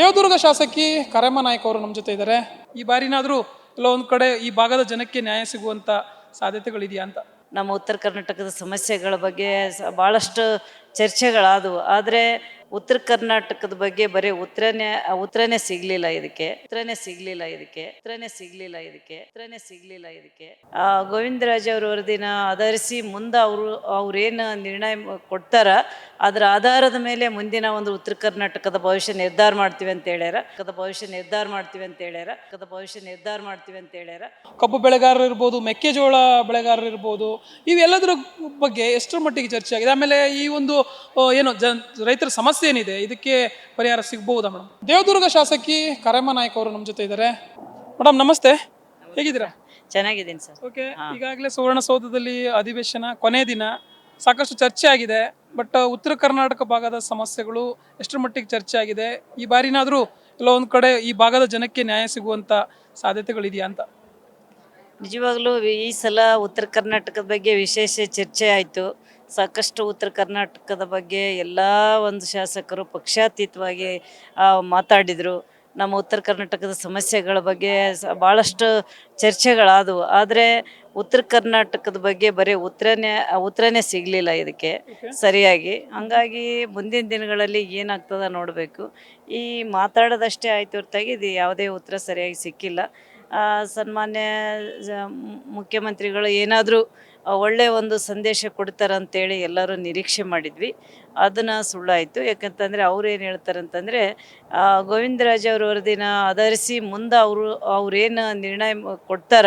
ದೇವದುರ್ಗ ಶಾಸಕಿ ಕರಮ್ಮ ನಾಯ್ಕ ಅವರು ನಮ್ಮ ಜೊತೆ ಇದ್ದಾರೆ. ಈ ಬಾರಿನಾದರೂ ಕೆಲವೊಂದು ಕಡೆ ಈ ಭಾಗದ ಜನಕ್ಕೆ ನ್ಯಾಯ ಸಿಗುವಂತ ಸಾಧ್ಯತೆಗಳಿದೆಯಾ ಅಂತ? ನಮ್ಮ ಉತ್ತರ ಕರ್ನಾಟಕದ ಸಮಸ್ಯೆಗಳ ಬಗ್ಗೆ ಭಾಳಷ್ಟು ಚರ್ಚೆಗಳಾದವು. ಆದರೆ ಉತ್ತರ ಕರ್ನಾಟಕದ ಬಗ್ಗೆ ಬರೀ ಉತ್ತರನೇ ಉತ್ತರನೇ ಸಿಗ್ಲಿಲ್ಲ ಇದಕ್ಕೆ. ಉತ್ತರನೇ ಸಿಗ್ಲಿಲ್ಲ ಇದಕ್ಕೆ. ಉತ್ತರನೇ ಸಿಗ್ಲಿಲ್ಲ ಇದಕ್ಕೆ. ಉತ್ತರನೇ ಸಿಗ್ಲಿಲ್ಲ ಇದಕ್ಕೆ. ಆ, ಗೋವಿಂದರಾಜ್ ಅವ್ರ ವರದಿನ ಆಧರಿಸಿ ಮುಂದೆ ಅವರು ಅವ್ರೇನು ನಿರ್ಣಯ ಕೊಡ್ತಾರ ಅದರ ಆಧಾರದ ಮೇಲೆ ಮುಂದಿನ ಒಂದು ಉತ್ತರ ಕರ್ನಾಟಕದ ಭವಿಷ್ಯ ನಿರ್ಧಾರ ಮಾಡ್ತೀವಿ ಅಂತ ಹೇಳ್ಯಾರ. ಕದ ಭವಿಷ್ಯ ನಿರ್ಧಾರ ಮಾಡ್ತೀವಿ ಅಂತ ಹೇಳ್ಯಾರ. ಕದ ಭವಿಷ್ಯ ನಿರ್ಧಾರ ಮಾಡ್ತೀವಿ ಅಂತ ಹೇಳ್ಯಾರ. ಕಬ್ಬು ಬೆಳೆಗಾರರು ಇರ್ಬೋದು ಮೆಕ್ಕೆಜೋಳ ಬೆಳೆಗಾರರು ಇರ್ಬೋದು ಇವೆಲ್ಲದರ ಬಗ್ಗೆ ಎಷ್ಟರ ಮಟ್ಟಿಗೆ ಚರ್ಚೆ ಆಗಿದೆ ಆಮೇಲೆ ಈ ಒಂದು ಏನು ಜನ್ ರೈತರ ಸಮಸ್ಯೆ ಏನಿದೆ? ಇದಕ್ಕೆ ಪರಿಹಾರ ಸಿಗಬಹುದಾ ಮೇಡಮ್ ದೇವದುರ್ಗ ಶಾಸಕಿ ಕರಮ್ಮ ನಾಯ್ಕ ಅವರು ನಮ್ಮ ಜೊತೆ ಇದ್ದಾರೆ. ಮೇಡಮ್ ನಮಸ್ತೆ. ಹೇಗಿದ್ದೀರಾ? ಚೆನ್ನಾಗಿದ್ದೀನಿ ಸರ್. ಓಕೆ ಈಗಾಗಲೇ ಸುವರ್ಣಸೌಧದಲ್ಲಿ ಅಧಿವೇಶನ ಕೊನೆ ದಿನ. ಸಾಕಷ್ಟು ಚರ್ಚೆ ಆಗಿದೆ ಬಟ್ ಉತ್ತರ ಕರ್ನಾಟಕ ಭಾಗದ ಸಮಸ್ಯೆಗಳು ಎಷ್ಟರ ಮಟ್ಟಿಗೆ ಚರ್ಚೆ ಆಗಿದೆ? ಈ ಬಾರಿನಾದರೂ ಎಲ್ಲ ಒಂದು ಕಡೆ ಈ ಭಾಗದ ಜನಕ್ಕೆ ನ್ಯಾಯ ಸಿಗುವಂತ ಸಾಧ್ಯತೆಗಳಿದೆಯಾ ಅಂತ? ನಿಜವಾಗ್ಲೂ ಈ ಸಲ ಉತ್ತರ ಕರ್ನಾಟಕದ ಬಗ್ಗೆ ವಿಶೇಷ ಚರ್ಚೆ ಆಯಿತು. ಸಾಕಷ್ಟು ಉತ್ತರ ಕರ್ನಾಟಕದ ಬಗ್ಗೆ ಎಲ್ಲ ಒಂದು ಶಾಸಕರು ಪಕ್ಷಾತೀತವಾಗಿ ಮಾತಾಡಿದರು. ನಮ್ಮ ಉತ್ತರ ಕರ್ನಾಟಕದ ಸಮಸ್ಯೆಗಳ ಬಗ್ಗೆ ಭಾಳಷ್ಟು ಚರ್ಚೆಗಳಾದವು. ಆದರೆ ಉತ್ತರ ಕರ್ನಾಟಕದ ಬಗ್ಗೆ ಬರೀ ಉತ್ತರನೇ ಉತ್ತರನೇ ಸಿಗಲಿಲ್ಲ ಇದಕ್ಕೆ ಸರಿಯಾಗಿ. ಹಂಗಾಗಿ ಮುಂದಿನ ದಿನಗಳಲ್ಲಿ ಏನಾಗ್ತದ ನೋಡಬೇಕು. ಈ ಮಾತಾಡೋದಷ್ಟೇ ಆಯ್ತು ಹೊರತಾಗಿ ಇದು ಯಾವುದೇ ಉತ್ತರ ಸರಿಯಾಗಿ ಸಿಕ್ಕಿಲ್ಲ. ಸನ್ಮಾನ್ಯ ಮುಖ್ಯಮಂತ್ರಿಗಳು ಏನಾದರೂ ಒಳ್ಳೆಯ ಒಂದು ಸಂದೇಶ ಕೊಡ್ತಾರೆ ಅಂತೇಳಿ ಎಲ್ಲರೂ ನಿರೀಕ್ಷೆ ಮಾಡಿದ್ವಿ. ಅದನ್ನು ಸುಳ್ಳಾಯಿತು. ಯಾಕಂತಂದರೆ ಅವ್ರು ಏನು ಹೇಳ್ತಾರೆ ಅಂತಂದರೆ ಗೋವಿಂದರಾಜ್ ಅವ್ರ ವರದಿನ ಆಧರಿಸಿ ಮುಂದೆ ಅವರು ಅವ್ರೇನು ನಿರ್ಣಯ ಕೊಡ್ತಾರ,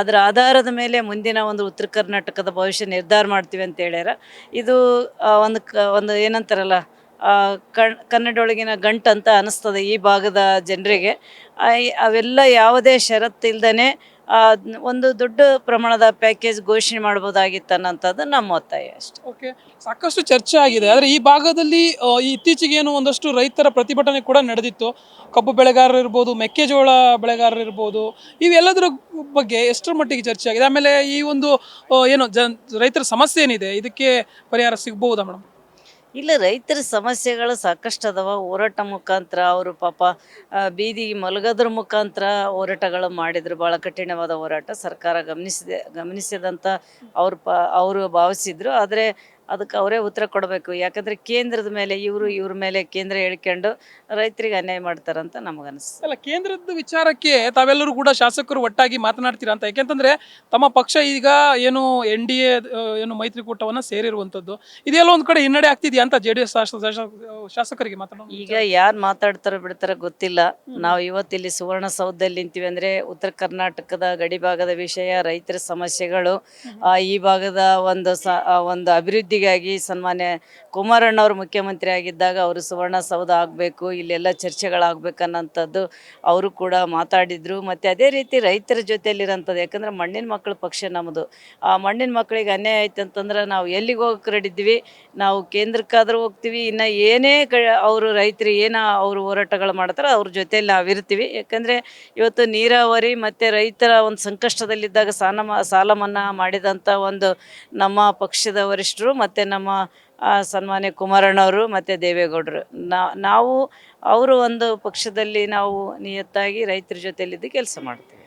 ಅದರ ಆಧಾರದ ಮೇಲೆ ಮುಂದಿನ ಒಂದು ಉತ್ತರ ಕರ್ನಾಟಕದ ಭವಿಷ್ಯ ನಿರ್ಧಾರ ಮಾಡ್ತೀವಿ ಅಂತ ಹೇಳ್ಯಾರ. ಇದು ಒಂದು ಕ, ಒಂದು ಏನಂತಾರಲ್ಲ ಕಣ್, ಕನ್ನಡೊಳಗಿನ ಗಂಟು ಅಂತ ಅನಿಸ್ತದೆ ಈ ಭಾಗದ ಜನರಿಗೆ. ಅವೆಲ್ಲ ಯಾವುದೇ ಷರತ್ತು ಇಲ್ದೇ ಒಂದು ದೊಡ್ಡ ಪ್ರಮಾಣದ ಪ್ಯಾಕೇಜ್ ಘೋಷಣೆ ಮಾಡ್ಬೋದಾಗಿತ್ತು ಅನ್ನೋಂಥದ್ದು ನಮ್ಮ ಒತ್ತಾಯ ಅಷ್ಟೆ. ಓಕೆ ಸಾಕಷ್ಟು ಚರ್ಚೆ ಆಗಿದೆ. ಆದರೆ ಈ ಭಾಗದಲ್ಲಿ ಇತ್ತೀಚೆಗೆ ಏನು ಒಂದಷ್ಟು ರೈತರ ಪ್ರತಿಭಟನೆ ಕೂಡ ನಡೆದಿತ್ತು. ಕಬ್ಬು ಬೆಳೆಗಾರರು ಇರ್ಬೋದು, ಮೆಕ್ಕೆಜೋಳ ಬೆಳೆಗಾರರು ಇರ್ಬೋದು, ಇವೆಲ್ಲದರ ಬಗ್ಗೆ ಎಷ್ಟರ ಮಟ್ಟಿಗೆ ಚರ್ಚೆ ಆಗಿದೆ? ಆಮೇಲೆ ಈ ಒಂದು ಏನು ಜನ್, ರೈತರ ಸಮಸ್ಯೆ ಏನಿದೆ? ಇದಕ್ಕೆ ಪರಿಹಾರ ಸಿಗ್ಬಹುದಾ ಮೇಡಮ್? ಇಲ್ಲ, ರೈತರ ಸಮಸ್ಯೆಗಳು ಸಾಕಷ್ಟು ಅದಾವ. ಹೋರಾಟ ಮುಖಾಂತರ ಅವರು ಪಾಪ ಬೀದಿಗೆ ಮಲಗೋದ್ರ ಮುಖಾಂತರ ಹೋರಾಟಗಳು ಮಾಡಿದ್ರು. ಭಾಳ ಕಠಿಣವಾದ ಹೋರಾಟ ಸರ್ಕಾರ ಗಮನಿಸಿದೆ ಗಮನಿಸಿದಂಥ ಅವ್ರು ಪ, ಅವರು ಭಾವಿಸಿದ್ರು. ಆದರೆ ಅದಕ್ಕೆ ಅವರೇ ಉತ್ತರ ಕೊಡಬೇಕು. ಯಾಕಂದರೆ ಕೇಂದ್ರದ ಮೇಲೆ ಇವರು ಇವ್ರ ಮೇಲೆ ಕೇಂದ್ರ ಹೇಳ್ಕೊಂಡು ರೈತರಿಗೆ ಅನ್ಯಾಯ ಮಾಡ್ತಾರಂತ ನಮಗನ್ನಿಸ್ತು ಅಲ್ಲ ಕೇಂದ್ರದ ವಿಚಾರಕ್ಕೆ ತಾವೆಲ್ಲರೂ ಕೂಡ ಶಾಸಕರು ಒಟ್ಟಾಗಿ ಮಾತನಾಡ್ತೀರಾ ಅಂತ? ಯಾಕೆಂತಂದ್ರೆ ತಮ್ಮ ಪಕ್ಷ ಈಗ ಏನು ಎನ್ ಡಿ ಎ ಏನು ಮೈತ್ರಿಕೂಟವನ್ನ ಸೇರಿರುವಂತದ್ದು ಇದೆಲ್ಲ ಒಂದ್ ಕಡೆ ಹಿನ್ನಡೆ ಆಗ್ತಿದೆಯಾ ಅಂತ ಜೆ ಡಿ ಎಸ್ ಶಾಸಕರಿಗೆ ಮಾತಾಡೋ ಈಗ ಯಾರು ಮಾತಾಡ್ತಾರೋ ಬಿಡ್ತಾರೋ ಗೊತ್ತಿಲ್ಲ. ನಾವು ಇವತ್ತಿಲ್ಲಿ ಸುವರ್ಣಸೌಧದಲ್ಲಿ ನಿಂತೀವಿ ಅಂದ್ರೆ ಉತ್ತರ ಕರ್ನಾಟಕದ ಗಡಿ ಭಾಗದ ವಿಷಯ ರೈತರ ಸಮಸ್ಯೆಗಳು ಆ, ಈ ಭಾಗದ ಒಂದು ಸ ಆ, ಒಂದು ಅಭಿವೃದ್ಧಿಗಾಗಿ ಸನ್ಮಾನ್ಯ ಕುಮಾರಣ್ಣವರು ಮುಖ್ಯಮಂತ್ರಿ ಆಗಿದ್ದಾಗ ಅವರು ಸುವರ್ಣ ಸೌಧ ಆಗಬೇಕು, ಇಲ್ಲೆಲ್ಲ ಚರ್ಚೆಗಳಾಗಬೇಕನ್ನೋಂಥದ್ದು ಅವರು ಕೂಡ ಮಾತಾಡಿದರು. ಮತ್ತು ಅದೇ ರೀತಿ ರೈತರ ಜೊತೆಯಲ್ಲಿರೋಂಥದ್ದು, ಯಾಕಂದ್ರೆ ಮಣ್ಣಿನ ಮಕ್ಕಳ ಪಕ್ಷ ನಮ್ಮದು ಆ ಮಣ್ಣಿನ ಮಕ್ಕಳಿಗೆ ಅನ್ಯಾಯ ಆಯ್ತು ಅಂತಂದ್ರೆ ನಾವು ಎಲ್ಲಿಗೆ ಹೋಗಕ್ಕೆ ರೆಡಿದ್ವಿ ನಾವು ಕೇಂದ್ರಕ್ಕಾದ್ರೂ ಹೋಗ್ತೀವಿ, ಇನ್ನು ಏನೇ ಕ, ಅವರು ರೈತರು ಏನ ಅವರು ಹೋರಾಟಗಳು ಮಾಡ್ತಾರೋ ಅವ್ರ ಜೊತೆಯಲ್ಲಿ ನಾವು ಇರ್ತೀವಿ ಯಾಕಂದರೆ ಇವತ್ತು ನೀರಾವರಿ ಮತ್ತು ರೈತರ ಒಂದು ಸಂಕಷ್ಟದಲ್ಲಿದ್ದಾಗ ಸಾಲ ಸಾಲ ಮನ್ನಾ ಮಾಡಿದಂಥ ಒಂದು ನಮ್ಮ ಪಕ್ಷದ ವರಿಷ್ಠರು ಮತ್ತು ನಮ್ಮ ಸನ್ಮಾನ್ಯ ಕುಮಾರಣ್ಣವರು ಮತ್ತು ದೇವೇಗೌಡರು. ನಾವು, ಅವರು ಒಂದು ಪಕ್ಷದಲ್ಲಿ ನಾವು ನಿಯತ್ತಾಗಿ ರೈತರ ಜೊತೆಯಲ್ಲಿದ್ದು ಕೆಲಸ ಮಾಡ್ತೀವಿ.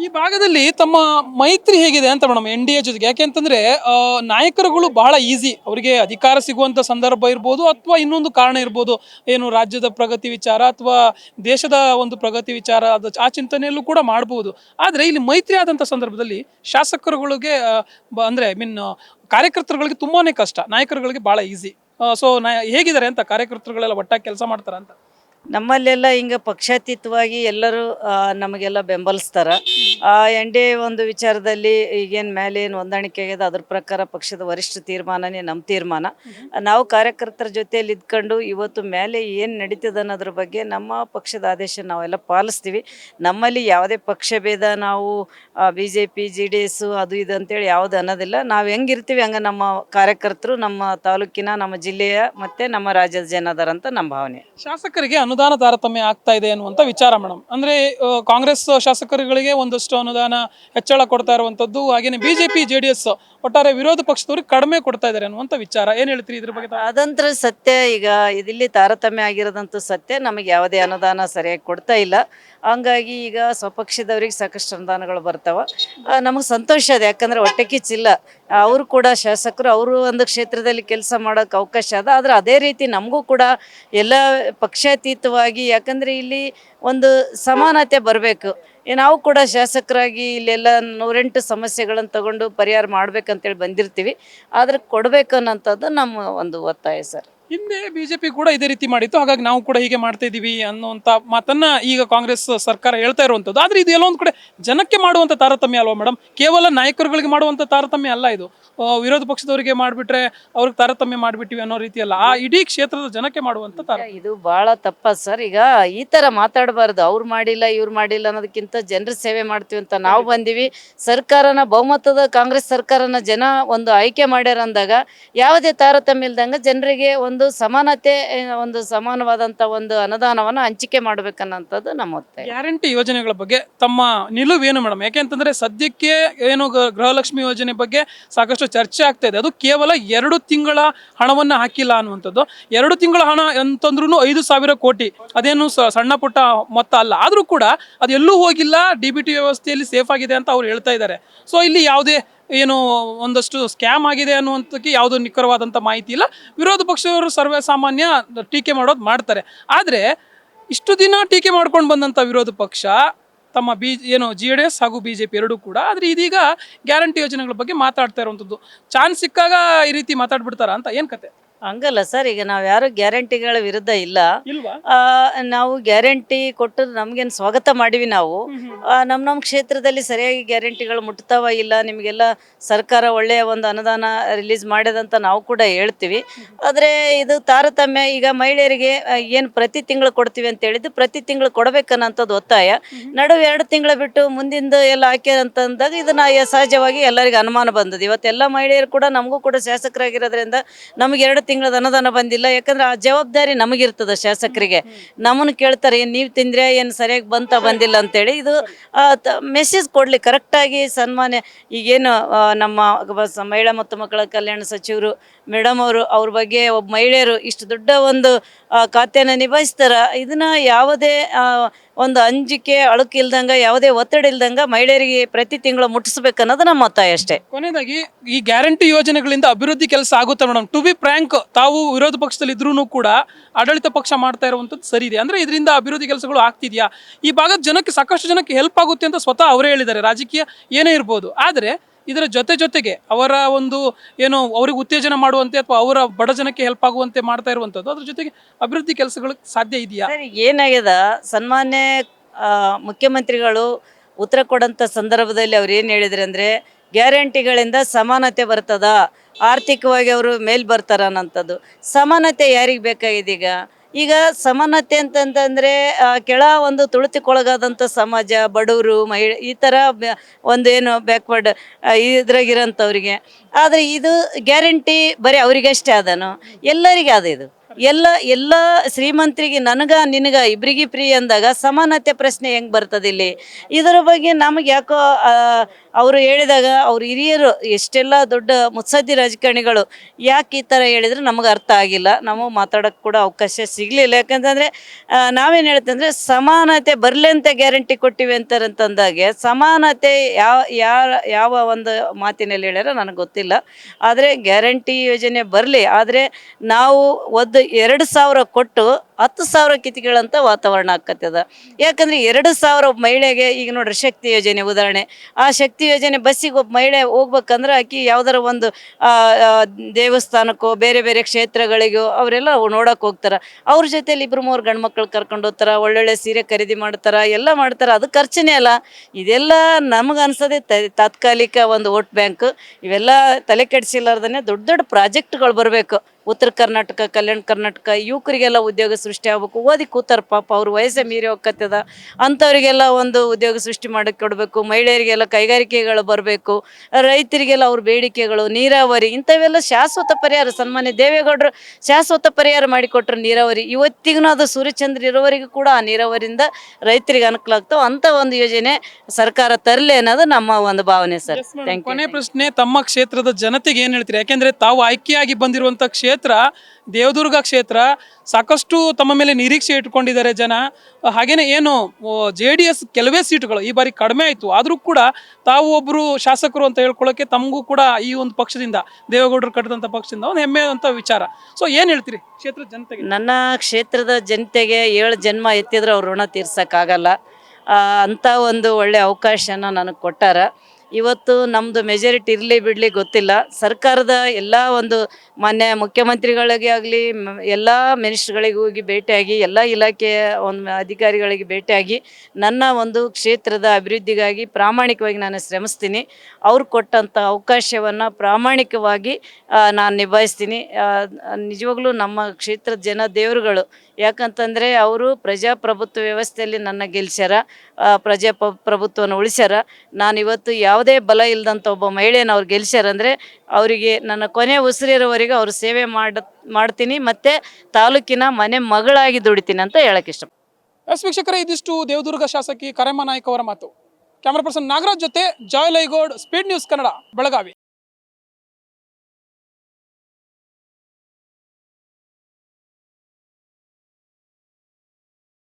ಈ ಭಾಗದಲ್ಲಿ ತಮ್ಮ ಮೈತ್ರಿ ಹೇಗಿದೆ ಅಂತ ಮೇಡಮ್ ಎನ್ ಡಿ ಎ ಜೊತೆಗೆ. ಯಾಕೆಂತಂದ್ರೆ ನಾಯಕರುಗಳು ಬಹಳ ಈಸಿ. ಅವರಿಗೆ ಅಧಿಕಾರ ಸಿಗುವಂತ ಸಂದರ್ಭ ಇರ್ಬೋದು ಅಥವಾ ಇನ್ನೊಂದು ಕಾರಣ ಇರ್ಬೋದು. ಏನು ರಾಜ್ಯದ ಪ್ರಗತಿ ವಿಚಾರ ಅಥವಾ ದೇಶದ ಒಂದು ಪ್ರಗತಿ ವಿಚಾರ ಅದು ಆ ಚಿಂತನೆಯಲ್ಲೂ ಕೂಡ ಮಾಡಬಹುದು ಆದರೆ ಇಲ್ಲಿ ಮೈತ್ರಿ ಆದಂತ ಸಂದರ್ಭದಲ್ಲಿ ಶಾಸಕರುಗಳಿಗೆ ಅಂದ್ರೆ ಐ ಮೀನ್ ಕಾರ್ಯಕರ್ತರುಗಳಿಗೆ ತುಂಬಾನೇ ಕಷ್ಟ. ನಾಯಕರುಗಳಿಗೆ ಬಹಳ ಈಸಿ. ಸೊ ಹೇಗಿದ್ದಾರೆ ಅಂತ ಕಾರ್ಯಕರ್ತರುಗಳೆಲ್ಲ ಒಟ್ಟಾಗಿ ಕೆಲಸ ಮಾಡ್ತಾರ ಅಂತ ನಮ್ಮಲ್ಲೆಲ್ಲ ಹಿಂಗೆ ಪಕ್ಷಾತೀತವಾಗಿ ಎಲ್ಲರೂ ನಮಗೆಲ್ಲ ಬೆಂಬಲಿಸ್ತಾರ. ಆ, ಎನ್ ಡಿ ಎ ಒಂದು ವಿಚಾರದಲ್ಲಿ ಈಗೇನು ಮೇಲೆ ಏನು ಹೊಂದಾಣಿಕೆ ಆಗಿದೆ ಅದ್ರ ಪ್ರಕಾರ ಪಕ್ಷದ ವರಿಷ್ಠ ತೀರ್ಮಾನನೇ ನಮ್ಮ ತೀರ್ಮಾನ. ನಾವು ಕಾರ್ಯಕರ್ತರ ಜೊತೆಯಲ್ಲಿ ಇದ್ಕೊಂಡು ಇವತ್ತು ಮೇಲೆ ಏನು ನಡೀತದೆ ಅನ್ನೋದ್ರ ಬಗ್ಗೆ ನಮ್ಮ ಪಕ್ಷದ ಆದೇಶ ನಾವೆಲ್ಲ ಪಾಲಿಸ್ತೀವಿ. ನಮ್ಮಲ್ಲಿ ಯಾವುದೇ ಪಕ್ಷ ಭೇದ ನಾವು B J P, G D S ಅದು ಇದು ಅಂತೇಳಿ ಯಾವುದು ಅನ್ನೋದಿಲ್ಲ. ನಾವು ಹೆಂಗಿರ್ತೀವಿ ಹಂಗೆ ನಮ್ಮ ಕಾರ್ಯಕರ್ತರು ನಮ್ಮ ತಾಲೂಕಿನ, ನಮ್ಮ ಜಿಲ್ಲೆಯ ಮತ್ತು ನಮ್ಮ ರಾಜ್ಯದ ಜನ ಅದಾರ ಅಂತ ನಮ್ಮ ಭಾವನೆ. ಶಾಸಕರಿಗೆ ಅನುದಾನ ತಾರತಮ್ಯ ಆಗ್ತಾ ಇದೆ ಅನ್ನುವಂಥ ವಿಚಾರ ಮೇಡಮ್ ಅಂದರೆ ಕಾಂಗ್ರೆಸ್ ಶಾಸಕರುಗಳಿಗೆ ಒಂದಷ್ಟು ಅನುದಾನ ಹೆಚ್ಚಳ ಕೊಡ್ತಾ ಇರುವಂಥದ್ದು ಹಾಗೇನೆ B J P J D S ಒಟ್ಟಾರೆ ವಿರೋಧ ಪಕ್ಷದವ್ರಿಗೆ ಕಡಿಮೆ ಕೊಡ್ತಾ ಇದ್ದಾರೆ ಅನ್ನುವಂಥ ವಿಚಾರ. ಏನು ಹೇಳ್ತೀರಿ ಇದ್ರ ಬಗ್ಗೆ? ಅದಂತರ ಸತ್ಯ, ಈಗ ಇದಿಲ್ಲಿ ತಾರತಮ್ಯ ಆಗಿರೋದಂತೂ ಸತ್ಯ. ನಮಗೆ ಯಾವುದೇ ಅನುದಾನ ಸರಿಯಾಗಿ ಕೊಡ್ತಾ ಇಲ್ಲ. ಹಂಗಾಗಿ ಈಗ ಸ್ವಪಕ್ಷದವ್ರಿಗೆ ಸಾಕಷ್ಟು ಅನುದಾನಗಳು ಬರ್ತಾವ. ನಮಗೆ ಸಂತೋಷ ಇದೆ ಯಾಕಂದ್ರೆ ಹೊಟ್ಟೆ ಕಿಚ್ಚಿಲ್ಲ ಅವರು ಕೂಡ ಶಾಸಕರು, ಅವರು ಒಂದು ಕ್ಷೇತ್ರದಲ್ಲಿ ಕೆಲಸ ಮಾಡೋಕ್ಕೆ ಅವಕಾಶ ಅದ. ಆದರೆ ಅದೇ ರೀತಿ ನಮಗೂ ಕೂಡ ಎಲ್ಲ ಪಕ್ಷಾತೀತವಾಗಿ, ಯಾಕಂದರೆ ಇಲ್ಲಿ ಒಂದು ಸಮಾನತೆ ಬರಬೇಕು. ನಾವು ಕೂಡ ಶಾಸಕರಾಗಿ ಇಲ್ಲೆಲ್ಲ ನೂರೆಂಟು ಸಮಸ್ಯೆಗಳನ್ನು ತಗೊಂಡು ಪರಿಹಾರ ಮಾಡ್ಬೇಕಂತೇಳಿ ಬಂದಿರ್ತೀವಿ. ಆದರೆ ಕೊಡ್ಬೇಕು ಅನ್ನೋಂಥದ್ದು ನಮ್ಮ ಒಂದು ಒತ್ತಾಯ ಸರ್. ಹಿಂದೆ ಬಿಜೆಪಿ ಕೂಡ ಇದೇ ರೀತಿ ಮಾಡಿತ್ತು. ಹಾಗಾಗಿ ನಾವು ಕೂಡ ಹೀಗೆ ಮಾಡ್ತಾ ಇದ್ದೀವಿ ಅನ್ನುವಂತ ಮಾತನ್ನ ಈಗ ಕಾಂಗ್ರೆಸ್ ಸರ್ಕಾರ ಹೇಳ್ತಾ ಇರುವಂತದ್ದು. ಆದ್ರೆ ಇದು ಎಲ್ಲೋ ಒಂದ್ ಕಡೆ ಜನಕ್ಕೆ ಮಾಡುವಂತ ತಾರತಮ್ಯ ಅಲ್ವಾ ಮೇಡಮ್ ಕೇವಲ ನಾಯಕರುಗಳಿಗೆ ಮಾಡುವಂತ ತಾರತಮ್ಯ ಅಲ್ಲ ಇದು. ವಿರೋಧ ಪಕ್ಷದವರಿಗೆ ಮಾಡಿಬಿಟ್ರೆ ಅವ್ರಿಗೆ ತಾರತಮ್ಯ ಮಾಡಿಬಿಟ್ಟಿವಿ ಅನ್ನೋ ರೀತಿ ಅಲ್ಲ ಆ ಇಡೀ ಕ್ಷೇತ್ರದ ಜನಕ್ಕೆ ಮಾಡುವಂತ ತಾರತಮ್ಯ. ಇದು ಬಹಳ ತಪ್ಪ ಸರ್. ಈಗ ಈ ತರ ಮಾತಾಡಬಾರ್ದು. ಅವ್ರು ಮಾಡಿಲ್ಲ ಇವ್ರು ಮಾಡಿಲ್ಲ ಅನ್ನೋದಕ್ಕಿಂತ ಜನರ ಸೇವೆ ಮಾಡ್ತೀವಿ ಅಂತ ನಾವು ಬಂದಿವಿ. ಸರ್ಕಾರನ ಬಹುಮತದ ಕಾಂಗ್ರೆಸ್ ಸರ್ಕಾರನ ಜನ ಒಂದು ಆಯ್ಕೆ ಮಾಡ್ಯಾರ ಅಂದಾಗ ಯಾವುದೇ ತಾರತಮ್ಯ ಇಲ್ದಂಗ ಜನರಿಗೆ ಒಂದು ಸಮಾನತೆ ಒಂದು ಸಮಾನವಾದಂತ ಒಂದು ಅನುದಾನವನ್ನು ಹಂಚಿಕೆ ಮಾಡ್ಬೇಕನ್ನೋಂಥದ್ದು ನಮ್ಮ ಒತ್ತಾಯ. ಗ್ಯಾರಂಟಿ ಯೋಜನೆಗಳ ಬಗ್ಗೆ ತಮ್ಮ ನಿಲುವೇನು ಮೇಡಮ್? ಯಾಕೆಂತಂದ್ರೆ ಸದ್ಯಕ್ಕೆ ಏನು ಗ- ಗೃಹಲಕ್ಷ್ಮಿ ಯೋಜನೆ ಬಗ್ಗೆ ಸಾಕಷ್ಟು ಚರ್ಚೆ ಆಗ್ತಾ ಇದೆ. ಅದು ಕೇವಲ ಎರಡು ತಿಂಗಳ ಹಣವನ್ನು ಹಾಕಿಲ್ಲ ಅನ್ನುವಂಥದ್ದು. ಎರಡು ತಿಂಗಳ ಹಣ ಅಂತಂದ್ರೂ ಐದು ಸಾವಿರ ಕೋಟಿ. ಅದೇನು ಸ- ಸಣ್ಣ ಪುಟ್ಟ ಮೊತ್ತ ಅಲ್ಲ. ಆದರೂ ಕೂಡ ಅದು ಎಲ್ಲೂ ಹೋಗಿಲ್ಲ. ಡಿ ಬಿ ಟಿ ವ್ಯವಸ್ಥೆಯಲ್ಲಿ ಸೇಫ್ ಆಗಿದೆ ಅಂತ ಅವ್ರು ಹೇಳ್ತಾ ಇದ್ದಾರೆ. ಸೊ ಇಲ್ಲಿ ಯಾವುದೇ ಏನು ಒಂದಷ್ಟು ಸ್ಕ್ಯಾಮ್ ಆಗಿದೆ ಅನ್ನುವಂಥಕ್ಕೆ ಯಾವುದೋ ನಿಖರವಾದಂಥ ಮಾಹಿತಿ ಇಲ್ಲ. ವಿರೋಧ ಪಕ್ಷದವರು ಸರ್ವೇ ಸಾಮಾನ್ಯ ಟೀಕೆ ಮಾಡೋದು ಮಾಡ್ತಾರೆ. ಆದರೆ ಇಷ್ಟು ದಿನ ಟೀಕೆ ಮಾಡ್ಕೊಂಡು ಬಂದಂಥ ವಿರೋಧ ಪಕ್ಷ, ತಮ್ಮ ಬಿ, ಏನು ಜಿ ಡಿ ಎಸ್ ಹಾಗೂ ಬಿ ಜೆ ಪಿ ಎರಡೂ ಕೂಡ, ಆದರೆ ಇದೀಗ ಗ್ಯಾರಂಟಿ ಯೋಜನೆಗಳ ಬಗ್ಗೆ ಮಾತಾಡ್ತಾ ಇರುವಂಥದ್ದು. ಚಾನ್ಸ್ ಸಿಕ್ಕಾಗ ಈ ರೀತಿ ಮಾತಾಡ್ಬಿಡ್ತಾರ ಅಂತ ಏನು ಕತೆ? ಹಂಗಲ್ಲ ಸರ್ ಈಗ ನಾವು ಯಾರು ಗ್ಯಾರಂಟಿಗಳ ವಿರುದ್ಧ ಇಲ್ಲ. ಇಲ್ವಾ? ಆ, ನಾವು ಗ್ಯಾರಂಟಿ ಕೊಟ್ಟು ನಮ್ಗೇನು ಸ್ವಾಗತ ಮಾಡಿವಿ ನಾವು. ಆ, ನಮ್ಮ ನಮ್ಮ ಕ್ಷೇತ್ರದಲ್ಲಿ ಸರಿಯಾಗಿ ಗ್ಯಾರಂಟಿಗಳು ಮುಟ್ತಾವ ಇಲ್ಲ ನಿಮಗೆಲ್ಲ ಸರ್ಕಾರ ಒಳ್ಳೆಯ ಒಂದು ಅನುದಾನ ರಿಲೀಸ್ ಮಾಡಿದಂತ ನಾವು ಕೂಡ ಹೇಳ್ತೀವಿ. ಆದ್ರೆ ಇದು ತಾರತಮ್ಯ ಈಗ ಮಹಿಳೆಯರಿಗೆ ಏನು ಪ್ರತಿ ತಿಂಗಳು ಕೊಡ್ತೀವಿ ಅಂತ ಹೇಳಿದ್ದು ಪ್ರತಿ ತಿಂಗಳು ಕೊಡಬೇಕನ್ನೋಂಥದ್ದು ಒತ್ತಾಯ. ನಡುವೆ ಎರಡು ತಿಂಗಳು ಬಿಟ್ಟು ಮುಂದಿಂದ ಎಲ್ಲ ಹಾಕ್ಯಾರ ಅಂತಂದಾಗ ಇದನ್ನ ಯ- ಸಹಜವಾಗಿ ಎಲ್ಲರಿಗೂ ಅನುಮಾನ ಬಂದದ್ದು. ಇವತ್ತೆಲ್ಲ ಮಹಿಳೆಯರು ಕೂಡ ನಮಗೂ ಕೂಡ ಶಾಸಕರಾಗಿರೋದ್ರಿಂದ ನಮಗೆ ಎರಡು ತಿಂಗಳದ ಅನುದಾನ ಬಂದಿಲ್ಲ. ಯಾಕಂದ್ರೆ ಆ ಜವಾಬ್ದಾರಿ ನಮಗಿರ್ತದ ಶಾಸಕರಿಗೆ. ನಮ್ಮನ್ನು ಕೇಳ್ತಾರೆ, ಏನು ನೀವು ತಿಂದ್ರೆ ಏನು ಸರಿಯಾಗಿ ಬಂತ ಬಂದಿಲ್ಲ? ಅಂತೇಳಿ ಇದು ಮೆಸೇಜ್ ಕೊಡಲಿ. ಕರೆಕ್ಟಾಗಿ ಸನ್ಮಾನ್ಯ, ಈಗೇನು ನಮ್ಮ ಮಹಿಳಾ ಮತ್ತು ಮಕ್ಕಳ ಕಲ್ಯಾಣ ಸಚಿವರು, ಮೇಡಮ್ ಅವರು, ಅವ್ರ ಬಗ್ಗೆ ಒಬ್ಬ ಮಹಿಳೆಯರು ಇಷ್ಟು ದೊಡ್ಡ ಒಂದು ಖಾತೆಯನ್ನು ನಿಭಾಯಿಸ್ತಾರ. ಇದನ್ನ ಯಾವುದೇ ಒಂದು ಅಂಜಿಕೆ, ಅಳುಕು ಇಲ್ದಂಗ, ಯಾವುದೇ ಒತ್ತಡ ಇಲ್ದಂಗ ಮಹಿಳೆಯರಿಗೆ ಪ್ರತಿ ತಿಂಗಳು ಮುಟ್ಟಿಸ್ಬೇಕನ್ನೋದು ನಮ್ಮ ಒತ್ತಾಯ ಅಷ್ಟೇ. ಕೊನೆಯದಾಗಿ, ಈ ಗ್ಯಾರಂಟಿ ಯೋಜನೆಗಳಿಂದ ಅಭಿವೃದ್ಧಿ ಕೆಲಸ ಆಗುತ್ತೆ ಮೇಡಮ್ ಟು ಬಿ ಫ್ರ್ಯಾಂಕ್ ತಾವು ವಿರೋಧ ಪಕ್ಷದಲ್ಲಿ ಇದ್ರೂ ಕೂಡ ಆಡಳಿತ ಪಕ್ಷ ಮಾಡ್ತಾ ಇರುವಂಥದ್ದು ಸರಿ ಇದೆ. ಅಂದ್ರೆ ಇದರಿಂದ ಅಭಿವೃದ್ಧಿ ಕೆಲಸಗಳು ಆಗ್ತಿದೆಯಾ? ಈ ಭಾಗದ ಜನಕ್ಕೆ ಸಾಕಷ್ಟು ಜನಕ್ಕೆ ಹೆಲ್ಪ್ ಆಗುತ್ತೆ ಅಂತ ಸ್ವತಃ ಅವರೇ ಹೇಳಿದ್ದಾರೆ. ರಾಜಕೀಯ ಏನೇ ಇರ್ಬೋದು. ಆದರೆ ಇದರ ಜೊತೆ ಜೊತೆಗೆ ಅವರ ಒಂದು ಏನು ಅವ್ರಿಗೆ ಉತ್ತೇಜನ ಮಾಡುವಂತೆ ಅಥವಾ ಅವರ ಬಡ ಜನಕ್ಕೆ ಹೆಲ್ಪ್ ಆಗುವಂತೆ ಮಾಡ್ತಾ ಇರುವಂಥದ್ದು, ಅದ್ರ ಜೊತೆಗೆ ಅಭಿವೃದ್ಧಿ ಕೆಲಸಗಳು ಸಾಧ್ಯ ಇದೆಯಾ? ಸರ್, ಏನಾಗ್ಯದ? ಸನ್ಮಾನ್ಯ ಮುಖ್ಯಮಂತ್ರಿಗಳು ಉತ್ತರ ಕೊಡಂತ ಸಂದರ್ಭದಲ್ಲಿ ಅವ್ರು ಏನು ಹೇಳಿದ್ರು ಅಂದರೆ, ಗ್ಯಾರಂಟಿಗಳಿಂದ ಸಮಾನತೆ ಬರ್ತದ, ಆರ್ಥಿಕವಾಗಿ ಅವರು ಮೇಲ್ ಬರ್ತಾರ ಅನ್ನೋಂಥದ್ದು. ಸಮಾನತೆ ಯಾರಿಗೆ ಬೇಕಾಗಿದೆ ಈಗ? ಈಗ ಸಮಾನತೆ ಅಂತಂತಂದರೆ ಕೆಳ ಒಂದು ತುಳಿತಕ್ಕೊಳಗಾದಂಥ ಸಮಾಜ, ಬಡವರು, ಮಹಿಳೆ, ಈ ಥರ ಒಂದು ಏನು ಬ್ಯಾಕ್ವರ್ಡ್ ಇದ್ರಾಗಿರೋಂಥವ್ರಿಗೆ. ಆದರೆ ಇದು ಗ್ಯಾರಂಟಿ ಬರೀ ಅವರಿಗಷ್ಟೇ ಅದನು ಎಲ್ಲರಿಗೆ ಅದ ಇದು. ಎಲ್ಲ ಎಲ್ಲ ಶ್ರೀಮಂತರಿಗೆ ನನಗ, ನಿನಗ, ಇಬ್ರಿಗೆ ಫ್ರೀ ಅಂದಾಗ ಸಮಾನತೆ ಪ್ರಶ್ನೆ ಹೆಂಗ್ ಬರ್ತದೆ ಇಲ್ಲಿ? ಇದರ ಬಗ್ಗೆ ನಮಗೆ ಯಾಕೋ ಅವರು ಹೇಳಿದಾಗ ಅವ್ರ ಹಿರಿಯರು ಎಷ್ಟೆಲ್ಲ ದೊಡ್ಡ ಮುತ್ಸದ್ದಿ ರಾಜಕಾರಣಿಗಳು ಯಾಕೆ ಈ ಥರ ಹೇಳಿದ್ರೆ ನಮಗೆ ಅರ್ಥ ಆಗಿಲ್ಲ. ನಾವು ಮಾತಾಡೋಕೆ ಕೂಡ ಅವಕಾಶ ಸಿಗಲಿಲ್ಲ. ಯಾಕಂತಂದರೆ ನಾವೇನು ಹೇಳ್ತಂದ್ರೆ ಸಮಾನತೆ ಬರಲಿ ಅಂತ ಗ್ಯಾರಂಟಿ ಕೊಟ್ಟಿವಿ ಅಂತಾರಂತಂದಾಗೆ ಸಮಾನತೆ ಯಾವ, ಯಾರ, ಯಾವ ಒಂದು ಮಾತಿನಲ್ಲಿ ಹೇಳ್ಯಾರ ನನಗೆ ಗೊತ್ತಿಲ್ಲ. ಆದರೆ ಗ್ಯಾರಂಟಿ ಯೋಜನೆ ಬರಲಿ. ಆದರೆ ನಾವು ಒಂದು ಎರಡು ಸಾವಿರ ಕೊಟ್ಟು ಹತ್ತು ಸಾವಿರ ಕಿತ್ಕೊಳ್ಳೋಂಥ ವಾತಾವರಣ ಆಕತ್ತದ ಯಾಕಂದ್ರೆ ಎರಡು ಸಾವಿರ ಒಬ್ಬ ಮಹಿಳೆಗೆ, ಈಗ ನೋಡ್ರಿ ಶಕ್ತಿ ಯೋಜನೆ ಉದಾಹರಣೆ. ಆ ಶಕ್ತಿ ಯೋಜನೆ ಬಸ್ಸಿಗೆ ಒಬ್ಬ ಮಹಿಳೆ ಹೋಗ್ಬೇಕಂದ್ರೆ ಆಕಿ ಯಾವ್ದಾರ ಒಂದು ದೇವಸ್ಥಾನಕ್ಕೋ, ಬೇರೆ ಬೇರೆ ಕ್ಷೇತ್ರಗಳಿಗೋ, ಅವರೆಲ್ಲ ನೋಡೋಕೆ ಹೋಗ್ತಾರೆ. ಅವ್ರ ಜೊತೆಲಿ ಇಬ್ಬರು ಮೂರು ಗಂಡು ಮಕ್ಕಳು ಕರ್ಕೊಂಡು ಹೋಗ್ತಾರೆ, ಒಳ್ಳೊಳ್ಳೆ ಸೀರೆ ಖರೀದಿ ಮಾಡ್ತಾರೆ, ಎಲ್ಲ ಮಾಡ್ತಾರೆ. ಅದು ಖರ್ಚನೇ ಅಲ್ಲ. ಇದೆಲ್ಲ ನಮ್ಗೆ ಅನ್ಸೋದೆ ತಾತ್ಕಾಲಿಕ ಒಂದು ವೋಟ್ ಬ್ಯಾಂಕ್. ಇವೆಲ್ಲ ತಲೆ ಕೆಡಿಸಿಲಾರ್ದನೆ ದೊಡ್ಡ ದೊಡ್ಡ ಪ್ರಾಜೆಕ್ಟ್ಗಳು ಬರಬೇಕು. ಉತ್ತರ ಕರ್ನಾಟಕ, ಕಲ್ಯಾಣ ಕರ್ನಾಟಕ, ಯುವಕರಿಗೆಲ್ಲ ಉದ್ಯೋಗ ಸೃಷ್ಟಿ ಆಗ್ಬೇಕು. ಓದಿ ಕೂತಾರ ಪಾಪ ಅವ್ರ ವಯಸ್ಸೇ ಮೀರಿ ಹೋಗ್ಕತ್ತದ. ಅಂಥವ್ರಿಗೆಲ್ಲ ಒಂದು ಉದ್ಯೋಗ ಸೃಷ್ಟಿ ಮಾಡಿ ಕೊಡಬೇಕು. ಮಹಿಳೆಯರಿಗೆಲ್ಲ ಕೈಗಾರಿಕೆಗಳು ಬರಬೇಕು. ರೈತರಿಗೆಲ್ಲ ಅವ್ರ ಬೇಡಿಕೆಗಳು ನೀರಾವರಿ ಇಂಥವೆಲ್ಲ ಶಾಶ್ವತ ಪರಿಹಾರ. ಸನ್ಮಾನ್ಯ ದೇವೇಗೌಡರು ಶಾಶ್ವತ ಪರಿಹಾರ ಮಾಡಿಕೊಟ್ರು ನೀರಾವರಿ. ಇವತ್ತಿಗೂ ಅದು ಸೂರ್ಯಚಂದ್ರ ಇರೋವರಿಗೂ ಕೂಡ ಆ ನೀರಾವರಿಯಿಂದ ರೈತರಿಗೆ ಅನುಕೂಲ ಆಗ್ತಾವ ಅಂತ ಒಂದು ಯೋಜನೆ ಸರ್ಕಾರ ತರಲಿ ಅನ್ನೋದು ನಮ್ಮ ಒಂದು ಭಾವನೆ ಸರ್. ಕೊನೆ ಪ್ರಶ್ನೆ ತಮ್ಮ ಕ್ಷೇತ್ರದ ಜನತೆಗೆ ಏನ್ ಹೇಳ್ತೀರಿ? ಯಾಕೆಂದ್ರೆ ತಾವು ಆಯ್ಕೆಯಾಗಿ ಬಂದಿರುವಂತ ಕ್ಷೇತ್ರ ದೇವದುರ್ಗ ಕ್ಷೇತ್ರ ಸಾಕಷ್ಟು ತಮ್ಮ ಮೇಲೆ ನಿರೀಕ್ಷೆ ಇಟ್ಕೊಂಡಿದ್ದಾರೆ ಜನ. ಹಾಗೇನೆ ಏನು ಜೆ ಡಿ ಎಸ್ ಕೆಲವೇ ಸೀಟುಗಳು ಈ ಬಾರಿ ಕಡಿಮೆ ಆಯಿತು. ಆದರೂ ಕೂಡ ತಾವು ಒಬ್ಬರು ಶಾಸಕರು ಅಂತ ಹೇಳ್ಕೊಳ್ಳೋಕೆ ತಮಗೂ ಕೂಡ ಈ ಒಂದು ಪಕ್ಷದಿಂದ, ದೇವೇಗೌಡರು ಕಟ್ಟಿದಂಥ ಪಕ್ಷದಿಂದ ಒಂದು ಹೆಮ್ಮೆ ಅಂತ ವಿಚಾರ. ಸೊ ಏನು ಹೇಳ್ತೀರಿ ಕ್ಷೇತ್ರದ ಜನತೆಗೆ? ನನ್ನ ಕ್ಷೇತ್ರದ ಜನತೆಗೆ ಏಳು ಜನ್ಮ ಎತ್ತಿದ್ರೆ ಅವ್ರ ಋಣ ತೀರ್ಸೋಕ್ಕಾಗಲ್ಲ. ಅಂಥ ಒಂದು ಒಳ್ಳೆ ಅವಕಾಶನ ನನಗೆ ಕೊಟ್ಟಾರ. ಇವತ್ತು ನಮ್ಮದು ಮೆಜಾರಿಟಿ ಇರಲಿ ಬಿಡಲಿ ಗೊತ್ತಿಲ್ಲ. ಸರ್ಕಾರದ ಎಲ್ಲ ಒಂದು ಮಾನ್ಯ ಮುಖ್ಯಮಂತ್ರಿಗಳಿಗೆ ಆಗಲಿ ಎಲ್ಲ ಮಿನಿಸ್ಟ್ರ್ಗಳಿಗೆ ಹೋಗಿ ಭೇಟಿಯಾಗಿ, ಎಲ್ಲ ಇಲಾಖೆಯ ಒಂದು ಅಧಿಕಾರಿಗಳಿಗೆ ಭೇಟಿಯಾಗಿ ನನ್ನ ಒಂದು ಕ್ಷೇತ್ರದ ಅಭಿವೃದ್ಧಿಗಾಗಿ ಪ್ರಾಮಾಣಿಕವಾಗಿ ನಾನು ಶ್ರಮಿಸ್ತೀನಿ. ಅವ್ರು ಕೊಟ್ಟಂಥ ಅವಕಾಶವನ್ನು ಪ್ರಾಮಾಣಿಕವಾಗಿ ನಾನು ನಿಭಾಯಿಸ್ತೀನಿ. ನಿಜವಾಗ್ಲೂ ನಮ್ಮ ಕ್ಷೇತ್ರದ ಜನ ದೇವರುಗಳು. ಯಾಕಂತಂದರೆ ಅವರು ಪ್ರಜಾಪ್ರಭುತ್ವ ವ್ಯವಸ್ಥೆಯಲ್ಲಿ ನನ್ನ ಗೆಲ್ಸ್ಯಾರ ಪ್ರಜಾಪ್ರಭುತ್ವವನ್ನು ಪ್ರಜಾಪ ಉಳಿಸ್ಯಾರ. ನಾನು ಇವತ್ತು ಯಾವುದೇ ಬಲ ಇಲ್ಲದಂಥ ಒಬ್ಬ ಮಹಿಳೆಯನ್ನು ಅವ್ರು ಗೆಲ್ಸ್ಯಾರಂದರೆ ಅವರಿಗೆ ನನ್ನ ಕೊನೆ ಉಸಿರಿರೋವರೆಗೂ ಅವ್ರ ಸೇವೆ ಮಾಡ, ಮಾಡ್ತೀನಿ ಮತ್ತು ತಾಲೂಕಿನ ಮನೆ ಮಗಳಾಗಿ ದುಡಿತೀನಿ ಅಂತ ಹೇಳಕ್ಕೆ ಇಷ್ಟ. ಎಸ್ ವೀಕ್ಷಕರೇ, ಇದಿಷ್ಟು ದೇವದುರ್ಗ ಶಾಸಕಿ ಕರೆಮ್ಮ ನಾಯ್ಕ ಅವರ ಮಾತು. ಕ್ಯಾಮ್ರಾ ಪರ್ಸನ್ ನಾಗರಾಜ್ ಜೊತೆ ಜಾಯ್ ಲೈಗೌಡ್ ಸ್ಪೀಡ್ ನ್ಯೂಸ್ ಕನ್ನಡ ಬೆಳಗಾವಿ.